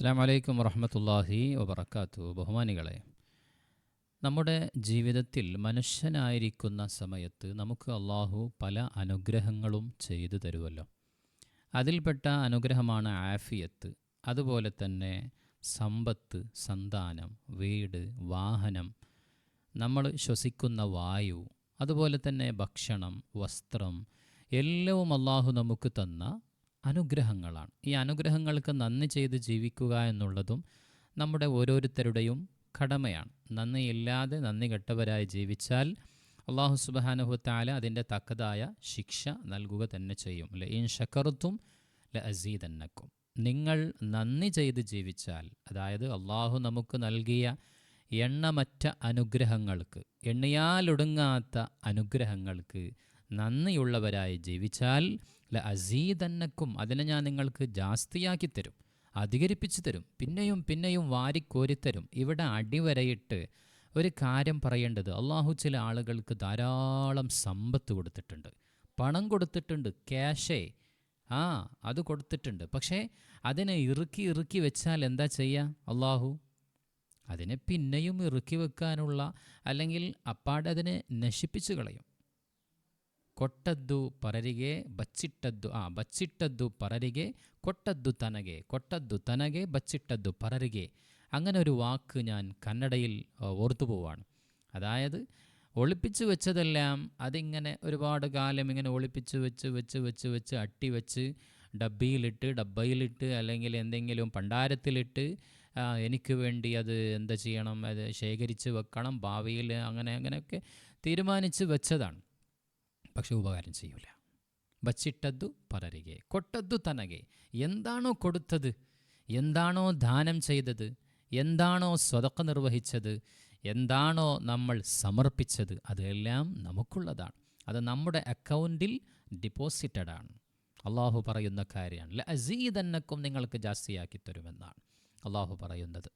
അസ്സാം വലൈക്കും വറഹമത്തല്ലാഹി വബർക്കാത്തു ബഹുമാനികളെ നമ്മുടെ ജീവിതത്തിൽ മനുഷ്യനായിരിക്കുന്ന സമയത്ത് നമുക്ക് അള്ളാഹു പല അനുഗ്രഹങ്ങളും ചെയ്തു തരുമല്ലോ അതിൽപ്പെട്ട അനുഗ്രഹമാണ് ആഫിയത്ത് അതുപോലെ തന്നെ സമ്പത്ത് സന്താനം വീട് വാഹനം നമ്മൾ ശ്വസിക്കുന്ന വായു അതുപോലെ തന്നെ ഭക്ഷണം വസ്ത്രം എല്ലാവും അള്ളാഹു നമുക്ക് തന്ന അനുഗ്രഹങ്ങളാണ്. ഈ അനുഗ്രഹങ്ങൾക്ക് നന്ദി ചെയ്ത് ജീവിക്കുക എന്നുള്ളതും നമ്മുടെ ഓരോരുത്തരുടെയും കടമയാണ്. നന്ദിയില്ലാതെ നന്ദി കെട്ടവരായി ജീവിച്ചാൽ അള്ളാഹു സുബാനുഹുത്താല അതിന്റെ തക്കതായ ശിക്ഷ നൽകുക തന്നെ ചെയ്യും. അല്ലെ ഇൻ ഷക്കറുത്തും ല നിങ്ങൾ നന്ദി ചെയ്ത് ജീവിച്ചാൽ അതായത് അള്ളാഹു നമുക്ക് നൽകിയ എണ്ണമറ്റ അനുഗ്രഹങ്ങൾക്ക് എണ്ണിയാലൊടുങ്ങാത്ത അനുഗ്രഹങ്ങൾക്ക് നന്ദിയുള്ളവരായി ജീവിച്ചാൽ ല അസീതന്നക്കും അതിനെ ഞാൻ നിങ്ങൾക്ക് ജാസ്തിയാക്കി തരും അധികരിപ്പിച്ചു തരും പിന്നെയും പിന്നെയും വാരിക്കോരിത്തരും. ഇവിടെ അടിവരയിട്ട് ഒരു കാര്യം പറയേണ്ടത് അള്ളാഹു ചില ആളുകൾക്ക് ധാരാളം സമ്പത്ത് കൊടുത്തിട്ടുണ്ട്. പണം കൊടുത്തിട്ടുണ്ട് ക്യാഷേ. ആ അത് കൊടുത്തിട്ടുണ്ട്. പക്ഷേ അതിനെ ഇറുക്കി ഇറുക്കി വെച്ചാൽ എന്താ ചെയ്യുക അള്ളാഹു അതിനെ പിന്നെയും ഇറുക്കി വെക്കാനുള്ള അല്ലെങ്കിൽ അപ്പാടെ അതിനെ നശിപ്പിച്ചു കളയും. ಕೊಟ್ಟದ್ದು ಪರರಿಗೆ ಬಚ್ಚಿಟ್ಟದ್ದು ಆ ಬಚ್ಚಿಟ್ಟದ್ದು ಪರರಿಗೆ ಕೊಟ್ಟದ್ದು ತನಗೆ ಕೊಟ್ಟದ್ದು ತನಗೆ ಬಚ್ಚಿಟ್ಟದ್ದು പരരികെ അങ്ങനെ ഒരു വാക്ക് ഞാൻ കന്നഡയിൽ ഓർത്തു പോവാണ് അതായത് ഒളിപ്പിച്ചു വെച്ചതെല്ലാം അതിങ്ങനെ ഒരുപാട് കാലം ഇങ്ങനെ ഒളിപ്പിച്ച് വെച്ച് വെച്ച് വെച്ച് വെച്ച് അട്ടി വെച്ച് ഡബ്ബിയിലിട്ട് ഡബ്ബയിലിട്ട് അല്ലെങ്കിൽ എന്തെങ്കിലും പണ്ടാരത്തിലിട്ട് ആ, എനിക്ക് വേണ്ടി അത് എന്താ ചെയ്യണം അത് ശേഖരിച്ച് വെക്കണം ഭാവിയിൽ അങ്ങനെ അങ്ങനെയൊക്കെ തീരുമാനിച്ച് വെച്ചതാണ് പക്ഷെ ഉപകാരം ചെയ്യൂല. ബച്ചിട്ടദ്ദു പലരികെ കൊട്ടദ്ദു തനകെ. എന്താണോ കൊടുത്തത് എന്താണോ ദാനം ചെയ്തത് എന്താണോ സ്വതക്ക നിർവഹിച്ചത് എന്താണോ നമ്മൾ സമർപ്പിച്ചത് അതെല്ലാം നമുക്കുള്ളതാണ്. അത് നമ്മുടെ അക്കൗണ്ടിൽ ഡിപ്പോസിറ്റഡ് ആണ് അള്ളാഹു പറയുന്ന കാര്യമാണ്. ല അസീതന്നക്കും നിങ്ങൾക്ക് ജാസ്തിയാക്കി തരുമെന്നാണ് അള്ളാഹു പറയുന്നത്.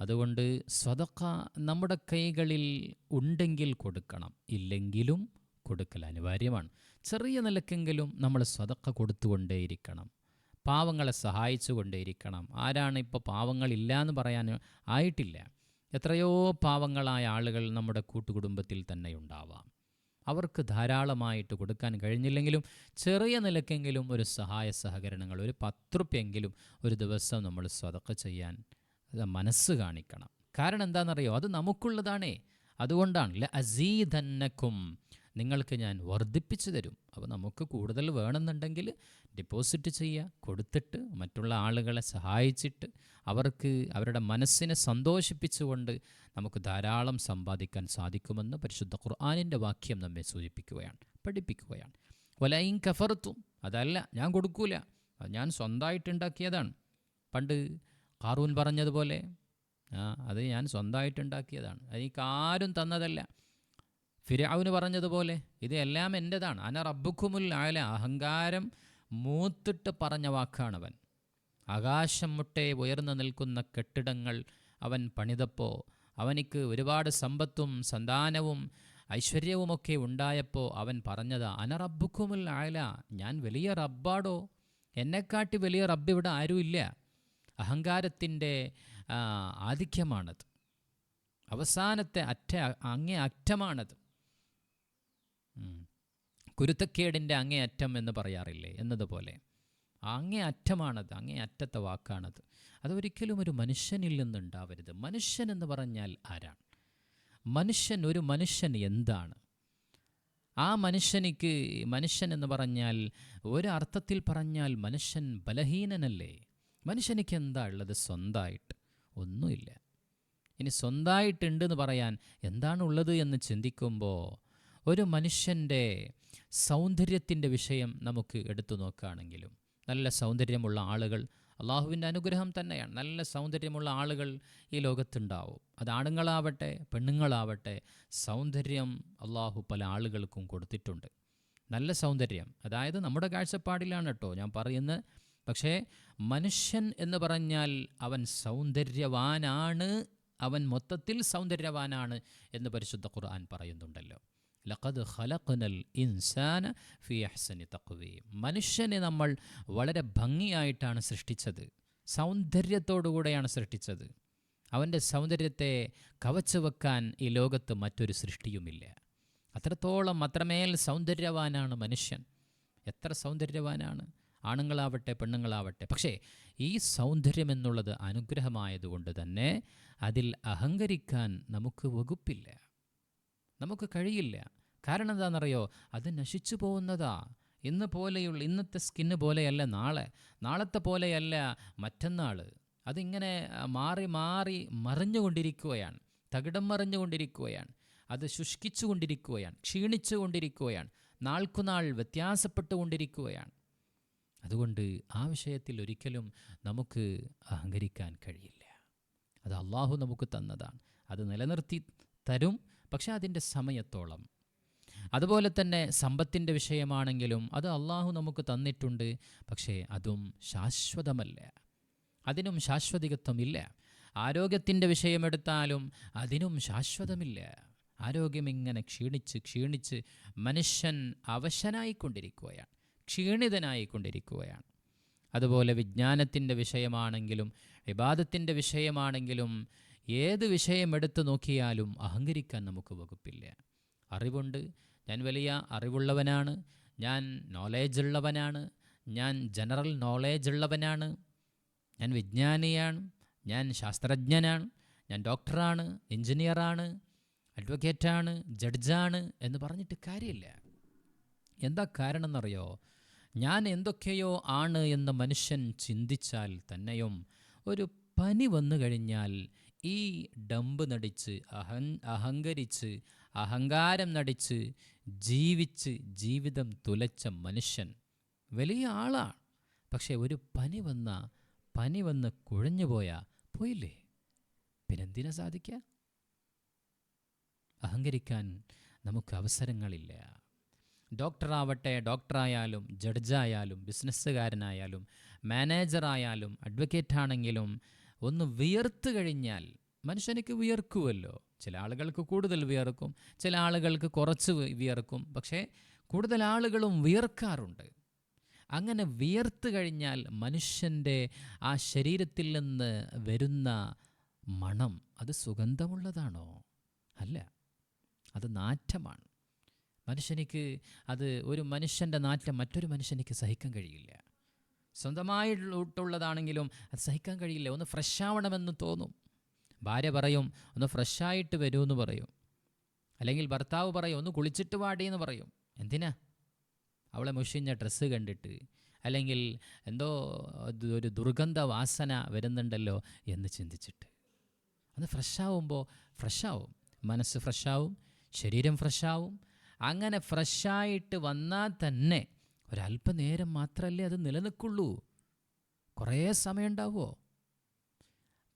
അതുകൊണ്ട് സ്വതക്ക നമ്മുടെ കൈകളിൽ ഉണ്ടെങ്കിൽ കൊടുക്കണം. ഇല്ലെങ്കിലും കൊടുക്കൽ അനിവാര്യമാണ്. ചെറിയ നിലക്കെങ്കിലും നമ്മൾ സ്വതക്ക കൊടുത്തുകൊണ്ടേയിരിക്കണം. പാവങ്ങളെ സഹായിച്ചു കൊണ്ടേയിരിക്കണം ആരാണ് ഇപ്പോൾ പാവങ്ങളില്ല എന്ന് പറയാൻ ആയിട്ടില്ല. എത്രയോ പാവങ്ങളായ ആളുകൾ നമ്മുടെ കൂട്ടുകുടുംബത്തിൽ തന്നെ ഉണ്ടാവാം. അവർക്ക് ധാരാളമായിട്ട് കൊടുക്കാൻ കഴിഞ്ഞില്ലെങ്കിലും ചെറിയ നിലക്കെങ്കിലും ഒരു സഹായ സഹകരണങ്ങൾ ഒരു പത്ത് റുപ്യെങ്കിലും ഒരു ദിവസം നമ്മൾ സ്വതക്ക ചെയ്യാൻ മനസ്സ് കാണിക്കണം. കാരണം എന്താണെന്നറിയോ? അത് നമുക്കുള്ളതാണേ. അതുകൊണ്ടാണ്. ല അസീതന്നക്കും നിങ്ങൾക്ക് ഞാൻ വർദ്ധിപ്പിച്ചു തരും. അപ്പോൾ നമുക്ക് കൂടുതൽ വേണമെന്നുണ്ടെങ്കിൽ ഡിപ്പോസിറ്റ് ചെയ്യുക കൊടുത്തിട്ട് മറ്റുള്ള ആളുകളെ സഹായിച്ചിട്ട് അവർക്ക് അവരുടെ മനസ്സിനെ സന്തോഷിപ്പിച്ചുകൊണ്ട് നമുക്ക് ധാരാളം സമ്പാദിക്കാൻ സാധിക്കുമെന്ന് പരിശുദ്ധ ഖുർആാനിന്റെ വാക്യം നമ്മെ സൂചിപ്പിക്കുകയാണ് പഠിപ്പിക്കുകയാണ്. വലയും കഫർത്തും അതല്ല ഞാൻ കൊടുക്കൂല അത് ഞാൻ സ്വന്തമായിട്ടുണ്ടാക്കിയതാണ് പണ്ട് കാറൂൻ പറഞ്ഞതുപോലെ ആ അത് ഞാൻ സ്വന്തമായിട്ടുണ്ടാക്കിയതാണ് അതെനിക്ക് ആരും തന്നതല്ല. ഫിരാവുന് പറഞ്ഞതുപോലെ ഇത് എല്ലാം എന്റെതാണ് അന റബ്ബുക്കുമുൽ ആല അഹങ്കാരം മൂത്തിട്ട് പറഞ്ഞ വാക്കാണവൻ. ആകാശം മുട്ടേ ഉയർന്നു നിൽക്കുന്ന കെട്ടിടങ്ങൾ അവൻ പണിതപ്പോൾ അവനിക്ക് ഒരുപാട് സമ്പത്തും സന്താനവും ഐശ്വര്യവുമൊക്കെ ഉണ്ടായപ്പോൾ അവൻ പറഞ്ഞത് അന റബ്ബുക്കുമുൽ ആല ഞാൻ വലിയ റബ്ബാടോ? എന്നെക്കാട്ടി വലിയ റബ്ബ് ഇവിടെ ആരുമില്ല. അഹങ്കാരത്തിന്റെ ആധിക്യമാണത്. അവസാനത്തെ അറ്റ അങ്ങേ അറ്റമാണത്. കുരുത്തക്കേടിന്റെ അങ്ങേയറ്റം എന്ന് പറയാറില്ലേ? എന്നതുപോലെ. അങ്ങേ അറ്റമാണത് അങ്ങേ അറ്റത്തെ വാക്കാണത്. അതൊരിക്കലും ഒരു മനുഷ്യനിൽ നിന്നുണ്ടാവരുത്. മനുഷ്യൻ എന്ന് പറഞ്ഞാൽ ആരാണ്? മനുഷ്യൻ ഒരു മനുഷ്യൻ എന്താണ്? ആ മനുഷ്യനിക്ക് മനുഷ്യൻ എന്ന് പറഞ്ഞാൽ ഒരർത്ഥത്തിൽ പറഞ്ഞാൽ മനുഷ്യൻ ബലഹീനനല്ലേ? മനുഷ്യനിക്ക് എന്താ ഉള്ളത്? സ്വന്തമായിട്ട് ഒന്നുമില്ല. ഇനി സ്വന്തമായിട്ടുണ്ടെന്ന് പറയാൻ എന്താണുള്ളത് എന്ന് ചിന്തിക്കുമ്പോൾ ഒരു മനുഷ്യന്റെ സൗന്ദര്യത്തിന്റെ വിഷയം നമുക്ക് എടുത്തു നോക്കുകയാണെങ്കിലും നല്ല സൗന്ദര്യമുള്ള ആളുകൾ അള്ളാഹുവിന്റെ അനുഗ്രഹം തന്നെയാണ്. നല്ല സൗന്ദര്യമുള്ള ആളുകൾ ഈ ലോകത്തുണ്ടാവും. അത് ആണുങ്ങളാവട്ടെ പെണ്ണുങ്ങളാവട്ടെ സൗന്ദര്യം അള്ളാഹു പല ആളുകൾക്കും കൊടുത്തിട്ടുണ്ട്. നല്ല സൗന്ദര്യം. അതായത് നമ്മുടെ കാഴ്ചപ്പാടിലാണ് കേട്ടോ ഞാൻ പറയുന്നത്. പക്ഷേ മനുഷ്യൻ എന്ന് പറഞ്ഞാൽ അവൻ സൗന്ദര്യവാനാണ് അവൻ മൊത്തത്തിൽ സൗന്ദര്യവാനാണ് എന്ന് പരിശുദ്ധ ഖുർആൻ പറയുന്നുണ്ടല്ലോ. ലഖദ് ഖലഖ്നൽ ഇൻസാന ഫി അഹ്സനി തഖ്വീം മനുഷ്യനെ നമ്മൾ വളരെ ഭംഗിയായിട്ടാണ് സൃഷ്ടിച്ചത്. സൗന്ദര്യത്തോടുകൂടെയാണ് സൃഷ്ടിച്ചത്. അവന്റെ സൗന്ദര്യത്തെ കവച്ചു വെക്കാൻ ഈ ലോകത്ത് മറ്റൊരു സൃഷ്ടിയുമില്ല. അത്രത്തോളം അത്രമേൽ സൗന്ദര്യവാനാണ് മനുഷ്യൻ. എത്ര സൗന്ദര്യവാനാണ്? ആണുങ്ങളാവട്ടെ പെണ്ണുങ്ങളാവട്ടെ. പക്ഷേ ഈ സൗന്ദര്യം എന്നുള്ളത് അനുഗ്രഹമായതുകൊണ്ട് തന്നെ അതിൽ അഹങ്കരിക്കാൻ നമുക്ക് വകുപ്പില്ല. നമുക്ക് കഴിയില്ല. കാരണം എന്താണെന്നറിയോ അത് നശിച്ചു പോകുന്നതാ. ഇന്ന് പോലെയുള്ള ഇന്നത്തെ സ്കിന്ന് പോലെയല്ല നാളെ. നാളത്തെ പോലെയല്ല മറ്റന്നാൾ. അതിങ്ങനെ മാറി മാറി മറിഞ്ഞുകൊണ്ടിരിക്കുകയാണ്. തകിടം മറിഞ്ഞുകൊണ്ടിരിക്കുകയാണ്. അത് ശുഷ്കിച്ചു കൊണ്ടിരിക്കുകയാണ് ക്ഷീണിച്ചു കൊണ്ടിരിക്കുകയാണ് നാൾക്കുനാൾ വ്യത്യാസപ്പെട്ടു കൊണ്ടിരിക്കുകയാണ് അതുകൊണ്ട് ആ വിഷയത്തിൽ ഒരിക്കലും നമുക്ക് അഹങ്കരിക്കാൻ കഴിയില്ല. അത് അള്ളാഹു നമുക്ക് തന്നതാണ്. അത് നിലനിർത്തി തരും. പക്ഷെ അതിന്റെ സമയത്തോളം. അതുപോലെ തന്നെ സമ്പത്തിന്റെ വിഷയമാണെങ്കിലും അത് അള്ളാഹു നമുക്ക് തന്നിട്ടുണ്ട്. പക്ഷേ അതും ശാശ്വതമല്ല. അതിനും ശാശ്വതികത്വമില്ല. ആരോഗ്യത്തിന്റെ വിഷയമെടുത്താലും അതിനും ശാശ്വതമില്ല. ആരോഗ്യം ഇങ്ങനെ ക്ഷീണിച്ച് ക്ഷീണിച്ച് മനുഷ്യൻ അവശനായിക്കൊണ്ടിരിക്കുകയാണ്. ക്ഷീണിതനായിക്കൊണ്ടിരിക്കുകയാണ്. അതുപോലെ വിജ്ഞാനത്തിന്റെ വിഷയമാണെങ്കിലും വിവാദത്തിന്റെ വിഷയമാണെങ്കിലും ഏത് വിഷയം എടുത്തു നോക്കിയാലും അഹങ്കരിക്കാൻ നമുക്ക് വകുപ്പില്ല. അറിവുണ്ട്. ഞാൻ വലിയ അറിവുള്ളവനാണ്. ഞാൻ നോളേജ് ഉള്ളവനാണ്. ഞാൻ ജനറൽ നോളേജ് ഉള്ളവനാണ്. ഞാൻ വിജ്ഞാനിയാണ്. ഞാൻ ശാസ്ത്രജ്ഞനാണ്. ഞാൻ ഡോക്ടറാണ് എഞ്ചിനീയറാണ് അഡ്വക്കേറ്റാണ് ജഡ്ജാണ് എന്ന് പറഞ്ഞിട്ട് കാര്യമില്ല. എന്താ കാരണം എന്നറിയോ ഞാൻ എന്തൊക്കെയോ ആണ് എന്ന് മനുഷ്യൻ ചിന്തിച്ചാൽ തന്നെയും ഒരു പനി വന്നു കഴിഞ്ഞാൽ ഈ ഡമ്പ് നടിച്ച് അഹൻ അഹങ്കരിച്ച് അഹങ്കാരം നടിച്ച് ജീവിച്ച് ജീവിതം തുലച്ച മനുഷ്യൻ വലിയ ആളാണ്. പക്ഷേ ഒരു പനി വന്ന പനി വന്ന് കുഴഞ്ഞു പോയാൽ പോയില്ലേ? പിന്നെന്തിനാ സാധിക്കുക? അഹങ്കരിക്കാൻ നമുക്ക് അവസരങ്ങളില്ല. ഡോക്ടറാവട്ടെ ഡോക്ടറായാലും ജഡ്ജായാലും ബിസിനസ്സുകാരനായാലും മാനേജറായാലും അഡ്വക്കേറ്റ് ആണെങ്കിലും ഒന്ന് വിയർത്ത് കഴിഞ്ഞാൽ മനുഷ്യനിക്ക് വിയർക്കുമല്ലോ ചില ആളുകൾക്ക് കൂടുതൽ വിയർക്കും ചില ആളുകൾക്ക് കുറച്ച് വിയർക്കും. പക്ഷേ കൂടുതൽ ആളുകളും വിയർക്കാറുണ്ട്. അങ്ങനെ വിയർത്ത് കഴിഞ്ഞാൽ മനുഷ്യന്റെ ആ ശരീരത്തിൽ നിന്ന് വരുന്ന മണം അത് സുഗന്ധമുള്ളതാണോ? അല്ല. അത് നാറ്റമാണ്. മനുഷ്യനിക്ക് അത് ഒരു മനുഷ്യന്റെ നാറ്റം മറ്റൊരു മനുഷ്യനിക്ക് സഹിക്കാൻ കഴിയില്ല. സ്വന്തമായിട്ടുള്ളതാണെങ്കിലും അത് സഹിക്കാൻ കഴിയില്ല. ഒന്ന് ഫ്രഷ് ആവണമെന്ന് തോന്നും. ഭാര്യ പറയും ഒന്ന് ഫ്രഷായിട്ട് വരൂ എന്ന് പറയും. അല്ലെങ്കിൽ ഭർത്താവ് പറയും ഒന്ന് കുളിച്ചിട്ട് വാടി എന്ന് പറയും. എന്തിനാ? അവളെ മുഷിഞ്ഞ ഡ്രസ്സ് കണ്ടിട്ട്. അല്ലെങ്കിൽ എന്തോ ഒരു ദുർഗന്ധ വാസന വരുന്നുണ്ടല്ലോ എന്ന് ചിന്തിച്ചിട്ട്. അത് ഫ്രഷാവുമ്പോൾ ഫ്രഷാവും മനസ്സ് ഫ്രഷാവും ശരീരം ഫ്രഷാവും അങ്ങനെ ഫ്രഷായിട്ട് വന്നാൽ തന്നെ ഒരല്പനേരം മാത്രമല്ലേ അത് നിലനിൽക്കുള്ളൂ. കുറേ സമയം ഉണ്ടാവുമോ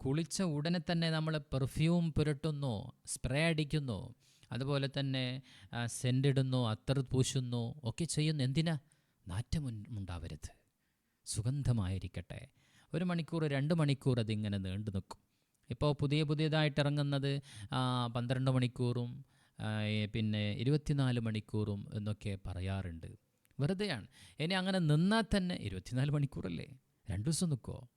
കുളിച്ച ഉടനെ തന്നെ നമ്മൾ പെർഫ്യൂം പുരട്ടുന്നു സ്പ്രേ അടിക്കുന്നു അതുപോലെ തന്നെ സെന്റ് ഇടുന്നു അത്തർ പൂശുന്നു ഒക്കെ ചെയ്യുന്നു. എന്തിനാ? നാറ്റം ഉണ്ടാവരുത്. സുഗന്ധമായിരിക്കട്ടെ. ഒരു മണിക്കൂർ രണ്ട് മണിക്കൂർ അതിങ്ങനെ നീണ്ടു നിൽക്കും. ഇപ്പോൾ പുതിയ പുതിയതായിട്ട് ഇറങ്ങുന്നത് പന്ത്രണ്ട് മണിക്കൂറും പിന്നെ ഇരുപത്തിനാല് മണിക്കൂറും എന്നൊക്കെ പറയാറുണ്ട്. വെറുതെയാണ്. ഇനി അങ്ങനെ നിന്നാൽ തന്നെ ഇരുപത്തിനാല് മണിക്കൂറല്ലേ? രണ്ട് ദിവസം നിൽക്കോ?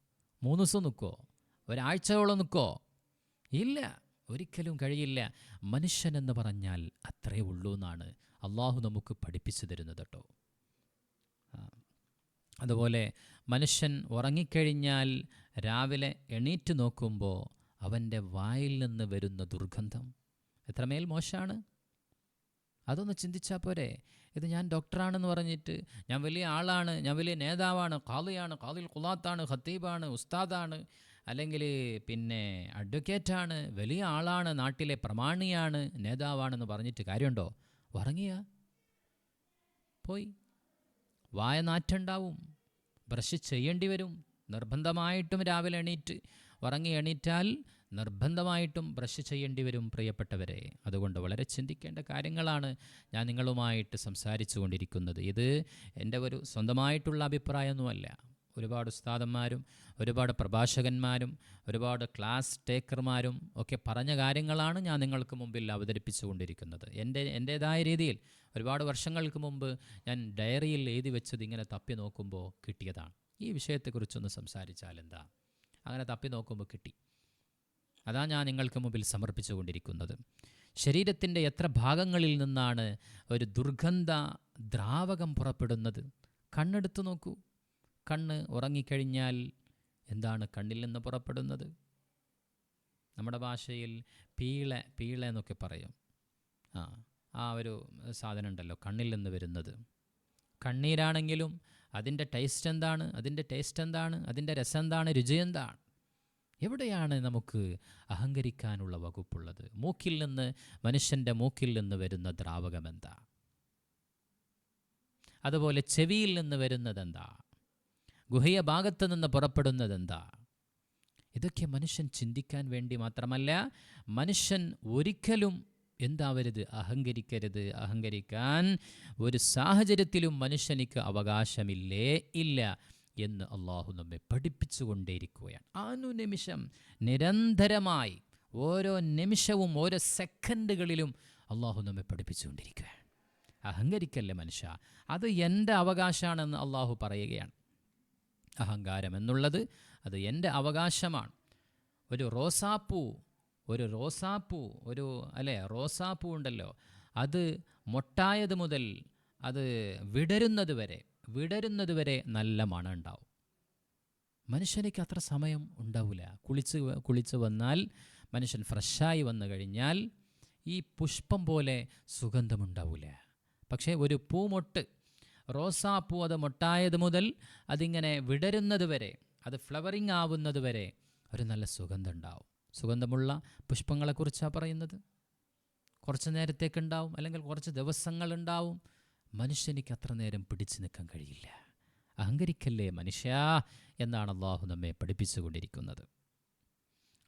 മൂന്ന് ദിവസം നിൽക്കോ? ഒരാഴ്ചയോളം നിൽക്കോ? ഇല്ല ഒരിക്കലും കഴിയില്ല. മനുഷ്യൻ എന്ന് പറഞ്ഞാൽ അത്രേ ഉള്ളൂ എന്നാണ് അള്ളാഹു നമുക്ക് പഠിപ്പിച്ചു തരുന്നത് കേട്ടോ. അതുപോലെ മനുഷ്യൻ ഉറങ്ങിക്കഴിഞ്ഞാൽ രാവിലെ എണീറ്റ് നോക്കുമ്പോൾ അവന്റെ വായിൽ നിന്ന് വരുന്ന ദുർഗന്ധം എത്രമേൽ മോശമാണ്? അതൊന്ന് ചിന്തിച്ചാൽ പോരെ. ഇത് ഞാൻ ഡോക്ടറാണെന്ന് പറഞ്ഞിട്ട് ഞാൻ വലിയ ആളാണ് ഞാൻ വലിയ നേതാവാണ് കാളിയാണ് കാളിൽ കുലാത്താണ് ഖത്തീബാണ് ഉസ്താദാണ് അല്ലെങ്കിൽ പിന്നെ അഡ്വക്കേറ്റാണ് വലിയ ആളാണ് നാട്ടിലെ പ്രമാണിയാണ് നേതാവാണെന്ന് പറഞ്ഞിട്ട് കാര്യമുണ്ടോ? ഉറങ്ങിയ? പോയി. വായ നാറ്റുണ്ടാവും. ബ്രഷ് ചെയ്യേണ്ടി വരും. നിർബന്ധമായിട്ടും രാവിലെ എണീറ്റ്. ഉറങ്ങി എണീറ്റാൽ നിർബന്ധമായിട്ടും ബ്രഷ് ചെയ്യേണ്ടി വരും പ്രിയപ്പെട്ടവരെ. അതുകൊണ്ട് വളരെ ചിന്തിക്കേണ്ട കാര്യങ്ങളാണ് ഞാൻ നിങ്ങളുമായിട്ട് സംസാരിച്ചു കൊണ്ടിരിക്കുന്നത്. ഇത് എന്റെ ഒരു സ്വന്തമായിട്ടുള്ള അഭിപ്രായമൊന്നുമല്ല. ഒരുപാട് ഉസ്താദന്മാരും ഒരുപാട് പ്രഭാഷകന്മാരും ഒരുപാട് ക്ലാസ് ടേക്കർമാരും ഒക്കെ പറഞ്ഞ കാര്യങ്ങളാണ് ഞാൻ നിങ്ങൾക്ക് മുമ്പിൽ അവതരിപ്പിച്ചു കൊണ്ടിരിക്കുന്നത്. എന്റെ എന്റേതായ രീതിയിൽ ഒരുപാട് വർഷങ്ങൾക്ക് മുമ്പ് ഞാൻ ഡയറിയിൽ എഴുതി വെച്ചത് ഇങ്ങനെ തപ്പി നോക്കുമ്പോൾ കിട്ടിയതാണ്. ഈ വിഷയത്തെക്കുറിച്ചൊന്ന് സംസാരിച്ചാൽ എന്താ? അങ്ങനെ തപ്പി നോക്കുമ്പോൾ കിട്ടി. അതാ ഞാൻ നിങ്ങൾക്ക് മുമ്പിൽ സമർപ്പിച്ചുകൊണ്ടിരിക്കുന്നത്. ശരീരത്തിന്റെ എത്ര ഭാഗങ്ങളിൽ നിന്നാണ് ഒരു ദുർഗന്ധ ദ്രാവകം പുറപ്പെടുന്നത്? കണ്ണെടുത്തു നോക്കൂ. കണ്ണ് ഉറങ്ങിക്കഴിഞ്ഞാൽ എന്താണ് കണ്ണിൽ നിന്ന് പുറപ്പെടുന്നത്? നമ്മുടെ ഭാഷയിൽ പീള പീള എന്നൊക്കെ പറയും. ആ ആ ഒരു സാധനം ഉണ്ടല്ലോ കണ്ണിൽ നിന്ന് വരുന്നത്. കണ്ണീരാണെങ്കിലും അതിന്റെ ടേസ്റ്റ് എന്താണ്? അതിന്റെ ടേസ്റ്റ് എന്താണ്? അതിന്റെ രസം എന്താണ്? രുചി എന്താണ്? എവിടെയാണ് നമുക്ക് അഹങ്കരിക്കാനുള്ള വകുപ്പുള്ളത്? മൂക്കിൽ നിന്ന് മനുഷ്യന്റെ മൂക്കിൽ നിന്ന് വരുന്ന ദ്രാവകം എന്താ? അതുപോലെ ചെവിയിൽ നിന്ന് വരുന്നതെന്താ ഗുഹയ ഭാഗത്ത് നിന്ന് പുറപ്പെടുന്നതെന്താ ഇതൊക്കെ മനുഷ്യൻ ചിന്തിക്കാൻ വേണ്ടി മാത്രമല്ല മനുഷ്യൻ ഒരിക്കലും എന്താവരുത്? അഹങ്കരിക്കരുത്. അഹങ്കരിക്കാൻ ഒരു സാഹചര്യത്തിലും മനുഷ്യനിക്ക് അവകാശമില്ലേ? ഇല്ല. എന്ന് അള്ളാഹു നമ്മെ പഠിപ്പിച്ചുകൊണ്ടേയിരിക്കുകയാണ്. അനുനിമിഷം നിരന്തരമായി ഓരോ നിമിഷവും ഓരോ സെക്കൻഡുകളിലും അള്ളാഹു നമ്മെ പഠിപ്പിച്ചുകൊണ്ടിരിക്കുകയാണ്. അഹങ്കരിക്കല്ലേ മനുഷ്യ? അത് എന്റെ അവകാശമാണെന്ന് അള്ളാഹു പറയുകയാണ്. അഹങ്കാരം എന്നുള്ളത് അത് എന്റെ അവകാശമാണ്. ഒരു റോസാപ്പൂ ഒരു റോസാപ്പൂ ഒരു അല്ലേ റോസാപ്പൂ ഉണ്ടല്ലോ. അത് മൊട്ടായത് മുതൽ അത് വിടരുന്നത് വരെ വിടരുന്നത് വരെ നല്ല മണം ഉണ്ടാവും. മനുഷ്യനിക്ക് അത്ര സമയം ഉണ്ടാവില്ല കുളിച്ച് കുളിച്ച് വന്നാൽ മനുഷ്യൻ ഫ്രഷായി വന്നു കഴിഞ്ഞാൽ ഈ പുഷ്പം പോലെ സുഗന്ധമുണ്ടാവില്ല പക്ഷേ ഒരു പൂമൊട്ട് റോസാപ്പൂ അത് മൊട്ടായത് മുതൽ അതിങ്ങനെ വിടരുന്നത് വരെ അത് ഫ്ലവറിങ് ആവുന്നത് വരെ ഒരു നല്ല സുഗന്ധം ഉണ്ടാവും. സുഗന്ധമുള്ള പുഷ്പങ്ങളെക്കുറിച്ചാണ് പറയുന്നത്? കുറച്ച് നേരത്തേക്കുണ്ടാവും അല്ലെങ്കിൽ കുറച്ച് ദിവസങ്ങളുണ്ടാവും മനുഷ്യനിക്ക് അത്ര നേരം പിടിച്ചു നിൽക്കാൻ കഴിയില്ല. അഹങ്കരിക്കല്ലേ മനുഷ്യ എന്നാണ് അള്ളാഹു നമ്മെ പഠിപ്പിച്ചുകൊണ്ടിരിക്കുന്നത്.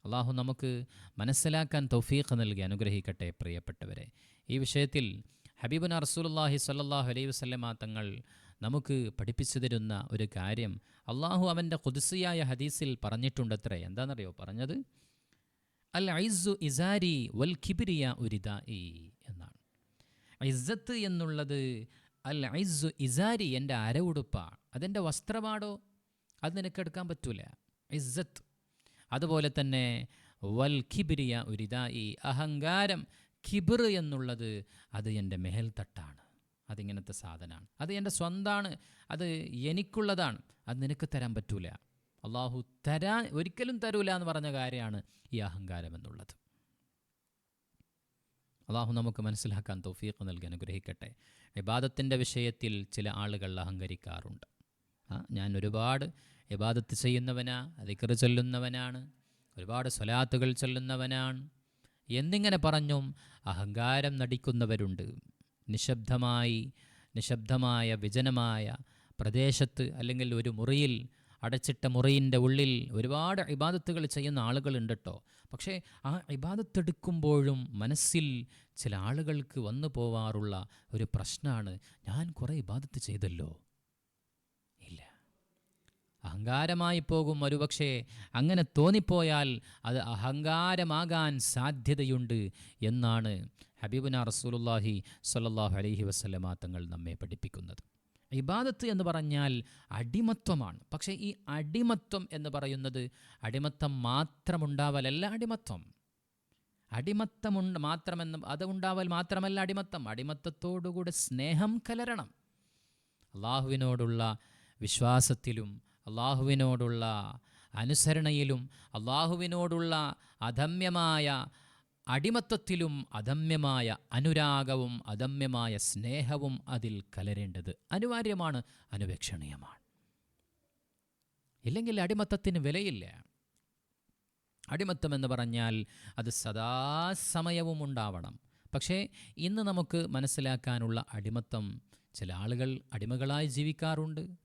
അള്ളാഹു നമുക്ക് മനസ്സിലാക്കാൻ തൗഫീഖ് നൽകി അനുഗ്രഹിക്കട്ടെ പ്രിയപ്പെട്ടവരെ. ഈ വിഷയത്തിൽ ഹബീബുന റസൂലുള്ളാഹി സല്ലാഹു അലൈഹി വസല്ലമ തങ്ങൾ നമുക്ക് പഠിപ്പിച്ചു തരുന്ന ഒരു കാര്യം അള്ളാഹു അവന്റെ കുതിസിയായ ഹദീസിൽ പറഞ്ഞിട്ടുണ്ടത്രേ. എന്താണെന്നറിയോ? പറഞ്ഞത് അൽ ഐസു ഇസാരി വൽ ഖിബിരിയ ഉരിദായി എന്നാണ്. ഇസ്സത്ത് എന്നുള്ളത് അൽ ഐസു ഇസാരി എന്റെ അരവുടുപ്പാണ്. അതെന്റെ വസ്ത്രമാണോ അത് നിനക്ക് എടുക്കാൻ പറ്റൂല. ഇസ്സത്ത്. അതുപോലെ തന്നെ വൽ ഖിബിരിയ ഉരിദായി അഹങ്കാരം ഖിബിർ എന്നുള്ളത് അത് എന്റെ തട്ടാണ്. അതിങ്ങനത്തെ സാധനമാണ്. അത് എന്റെ സ്വന്താണ്. അത് എനിക്കുള്ളതാണ്. അത് നിനക്ക് തരാൻ പറ്റൂല. അള്ളാഹു തരാൻ ഒരിക്കലും തരൂല എന്ന് പറഞ്ഞ കാര്യമാണ് ഈ അഹങ്കാരം എന്നുള്ളത്. അള്ളാഹു നമുക്ക് മനസ്സിലാക്കാൻ തൗഫീഖ് നൽകി അനുഗ്രഹിക്കട്ടെ. ഇബാദത്തിന്റെ വിഷയത്തിൽ ചില ആളുകൾ അഹങ്കരിക്കാറുണ്ട്. ഞാൻ ഒരുപാട് ഇബാദത്ത് ചെയ്യുന്നവനാ അതിക്കർ ചൊല്ലുന്നവനാണ് ഒരുപാട് സ്വലാത്തുകൾ ചൊല്ലുന്നവനാണ്. എന്നിങ്ങനെ പറഞ്ഞും അഹങ്കാരം നടിക്കുന്നവരുണ്ട്. നിശബ്ദമായി നിശബ്ദമായ വിജനമായ പ്രദേശത്ത് അല്ലെങ്കിൽ ഒരു മുറിയിൽ അടച്ചിട്ട മുറിയിന്റെ ഉള്ളിൽ ഒരുപാട് ഇബാദത്തുകൾ ചെയ്യുന്ന ആളുകളുണ്ട് കേട്ടോ പക്ഷേ ആ ഇബാദത്തെടുക്കുമ്പോഴും മനസ്സിൽ ചില ആളുകൾക്ക് വന്നു പോവാറുള്ള ഒരു പ്രശ്നമാണ് ഞാൻ കുറേ ഇബാദത്ത് ചെയ്തല്ലോ. ഇല്ല. അഹങ്കാരമായി പോകും ഒരുപക്ഷേ അങ്ങനെ തോന്നിപ്പോയാൽ അത് അഹങ്കാരമാകാൻ സാധ്യതയുണ്ട് എന്നാണ് ഹബീബുന റസൂലുല്ലാഹി സല്ലാഹു അലഹി വസ്ലമാ തങ്ങൾ നമ്മെ പഠിപ്പിക്കുന്നത്. ഇബാദത്ത് എന്ന് പറഞ്ഞാൽ അടിമത്വമാണ്. പക്ഷേ ഈ അടിമത്വം എന്ന് പറയുന്നത് അടിമത്തം മാത്രമുണ്ടാവലല്ല അടിമത്വം അടിമത്തമുണ്ട് മാത്രമെന്ന് അത് ഉണ്ടാവൽ മാത്രമല്ല അടിമത്തം. അടിമത്തത്തോടുകൂടെ സ്നേഹം കലരണം. അള്ളാഹുവിനോടുള്ള വിശ്വാസത്തിലും അള്ളാഹുവിനോടുള്ള അനുസരണയിലും അള്ളാഹുവിനോടുള്ള അദമ്യമായ അടിമത്വത്തിലും അദമ്യമായ അനുരാഗവും അദമ്യമായ സ്നേഹവും അതിൽ കലരേണ്ടത് അനിവാര്യമാണ് അനുപേക്ഷണീയമാണ് ഇല്ലെങ്കിൽ അടിമത്തത്തിന് വിലയില്ല. അടിമത്തം എന്ന് പറഞ്ഞാൽ അത് സദാസമയവും ഉണ്ടാവണം. പക്ഷേ ഇന്ന് നമുക്ക് മനസ്സിലാക്കാനുള്ള അടിമത്തം ചില ആളുകൾ അടിമകളായി ജീവിക്കാറുണ്ട്.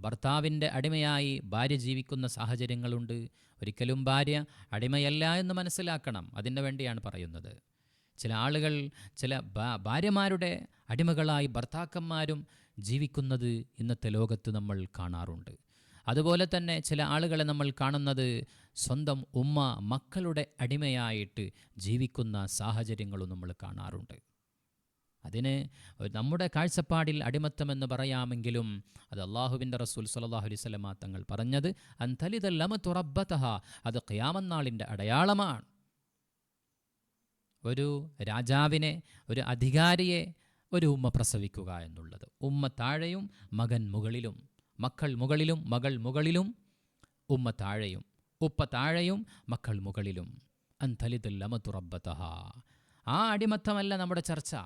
ഭർത്താവിന്റെ അടിമയായി ഭാര്യ ജീവിക്കുന്ന സാഹചര്യങ്ങളുണ്ട്. ഒരിക്കലും ഭാര്യ അടിമയല്ല എന്ന് മനസ്സിലാക്കണം. അതിന് വേണ്ടിയാണ് പറയുന്നത്. ചില ആളുകൾ ചില ഭാര്യമാരുടെ അടിമകളായി ഭർത്താക്കന്മാരും ജീവിക്കുന്നത് ഇന്നത്തെ ലോകത്ത് നമ്മൾ കാണാറുണ്ട്. അതുപോലെ തന്നെ ചില ആളുകളെ നമ്മൾ കാണുന്നത് സ്വന്തം ഉമ്മ മക്കളുടെ അടിമയായിട്ട് ജീവിക്കുന്ന സാഹചര്യങ്ങളും നമ്മൾ കാണാറുണ്ട്. അതിന് നമ്മുടെ കാഴ്ചപ്പാടിൽ അടിമത്തമെന്ന് പറയാമെങ്കിലും അത് അള്ളാഹുവിന്റെ റസൂൽ സലാഹു അലൈഹി സ്വലമ തങ്ങൾ പറഞ്ഞത് അന്തലിതല്ലമ തുറബത്തഹ അത് ഖിയാമന്നാളിന്റെ അടയാളമാണ്. ഒരു രാജാവിനെ ഒരു അധികാരിയെ ഒരു ഉമ്മ പ്രസവിക്കുക എന്നുള്ളത്. ഉമ്മ താഴെയും മകൻ മുകളിലും മക്കൾ മുകളിലും മകൾ മുകളിലും ഉമ്മ താഴെയും ഉപ്പ താഴെയും മക്കൾ മുകളിലും. അന്തലിതുല്ലമതുറബത്തഹ ആ അടിമത്തമല്ല നമ്മുടെ ചർച്ച.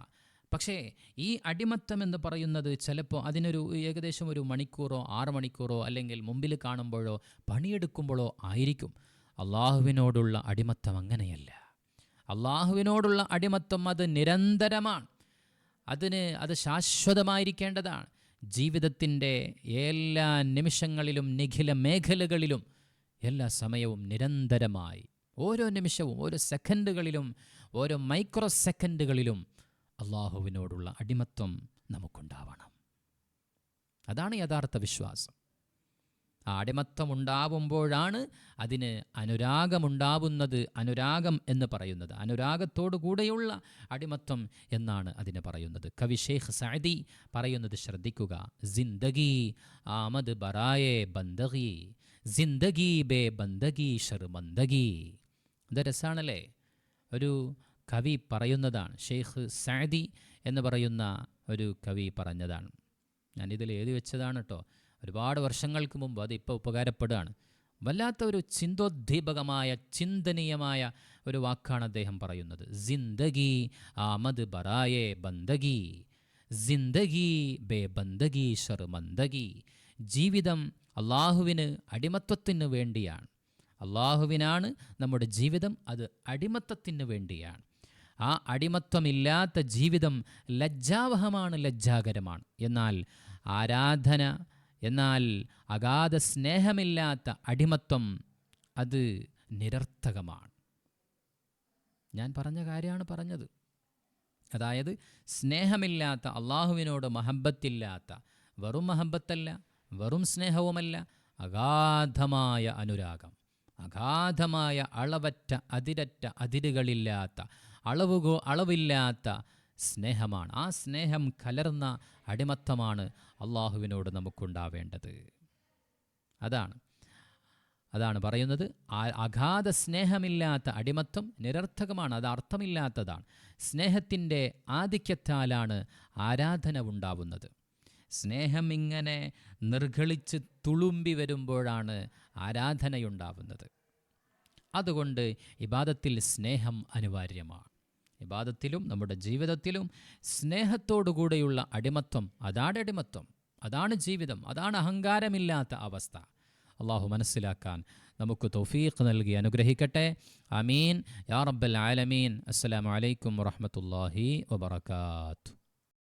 പക്ഷേ ഈ അടിമത്തം എന്ന് പറയുന്നത് ചിലപ്പോൾ അതിനൊരു ഏകദേശം ഒരു മണിക്കൂറോ ആറ് മണിക്കൂറോ അല്ലെങ്കിൽ മുമ്പിൽ കാണുമ്പോഴോ പണിയെടുക്കുമ്പോഴോ ആയിരിക്കും. അള്ളാഹുവിനോടുള്ള അടിമത്തം അങ്ങനെയല്ല. അള്ളാഹുവിനോടുള്ള അടിമത്തം അത് നിരന്തരമാണ്. അതിന് അത് ശാശ്വതമായിരിക്കേണ്ടതാണ്. ജീവിതത്തിന്റെ എല്ലാ നിമിഷങ്ങളിലും നിഖില മേഖലകളിലും എല്ലാ സമയവും നിരന്തരമായി. ഓരോ നിമിഷവും ഓരോ സെക്കൻഡുകളിലും ഓരോ മൈക്രോ സെക്കൻഡുകളിലും അള്ളാഹുവിനോടുള്ള അടിമത്വം നമുക്കുണ്ടാവണം. അതാണ് യഥാർത്ഥ വിശ്വാസം. ആ അടിമത്വം ഉണ്ടാവുമ്പോഴാണ് അതിന് അനുരാഗമുണ്ടാവുന്നത് അനുരാഗം എന്ന് പറയുന്നത്. അനുരാഗത്തോടു കൂടെയുള്ള അടിമത്തം എന്നാണ് അതിന് പറയുന്നത്. കവി ഷേഖ് സഅദി പറയുന്നത് ശ്രദ്ധിക്കുക. ജിന്ദഗി ആമദ് ബറായെ ബന്ദഗി ജിന്ദഗി ബേ ബന്ദഗി ഷർമന്ദഗി ഇത് രസാണല്ലേ? ഒരു കവി പറയുന്നതാണ്. ഷെയ്ഖ് സാദി എന്ന് പറയുന്ന ഒരു കവി പറഞ്ഞതാണ്. ഞാനിതിൽ എഴുതി വെച്ചതാണ് കേട്ടോ ഒരുപാട് വർഷങ്ങൾക്ക് മുമ്പ് അത് ഇപ്പോൾ ഉപകാരപ്പെടുകയാണ്. വല്ലാത്ത ഒരു ചിന്തോദ്ദീപകമായ ചിന്തനീയമായ ഒരു വാക്കാണ് അദ്ദേഹം പറയുന്നത്. ജിന്ദഗി ആമദ് ബറായെ ബന്ദഗി ജിന്ദഗി ബേ ബന്ദഗി ഷർമന്ദഗി ജീവിതം അള്ളാഹുവിന് അടിമത്വത്തിന് വേണ്ടിയാണ്. അള്ളാഹുവിനാണ് നമ്മുടെ ജീവിതം അത് അടിമത്തത്തിന് വേണ്ടിയാണ്. ആ അടിമത്വമില്ലാത്ത ജീവിതം ലജ്ജാവഹമാണ് ലജ്ജാകരമാണ്. എന്നാൽ ആരാധന എന്നാൽ അഗാധ സ്നേഹമില്ലാത്ത അടിമത്വം അത് നിരർത്ഥകമാണ്. ഞാൻ പറഞ്ഞ കാര്യമാണ് പറഞ്ഞത്. അതായത് സ്നേഹമില്ലാത്ത അള്ളാഹുവിനോട് മഹബത്തില്ലാത്ത വെറും മഹബത്തല്ല വെറും സ്നേഹവുമല്ല അഗാധമായ അനുരാഗം അഗാധമായ അളവറ്റ അതിരറ്റ അതിരുകളില്ലാത്ത അളവുകോ അളവില്ലാത്ത സ്നേഹമാണ്. ആ സ്നേഹം കലർന്ന അടിമത്തമാണ് അള്ളാഹുവിനോട് നമുക്കുണ്ടാവേണ്ടത്. അതാണ്. അതാണ് പറയുന്നത്. അഗാധ സ്നേഹമില്ലാത്ത അടിമത്വം നിരർത്ഥകമാണ്. അത് അർത്ഥമില്ലാത്തതാണ്. സ്നേഹത്തിന്റെ ആധിക്യത്താലാണ് ആരാധന ഉണ്ടാവുന്നത്. സ്നേഹം ഇങ്ങനെ നിർഗളിച്ച് തുളുമ്പി വരുമ്പോഴാണ് ആരാധനയുണ്ടാവുന്നത്. അതുകൊണ്ട് ഇബാദത്തിൽ സ്നേഹം അനിവാര്യമാണ്. ഇബാദത്തിലും നമ്മുടെ ജീവിതത്തിലും സ്നേഹത്തോടുകൂടെയുള്ള അടിമത്വം അതാണ് അടിമത്വം അതാണ് ജീവിതം അതാണ് അഹങ്കാരമില്ലാത്ത അവസ്ഥ. അള്ളാഹു മനസ്സിലാക്കാൻ നമുക്ക് തൗഫീഖ് നൽകി അനുഗ്രഹിക്കട്ടെ. അമീൻ യാ റബ്ബൽ ആലമീൻ. അസ്സലാമു അലൈക്കും വറഹമത്തല്ലാഹി വബർക്കാത്തു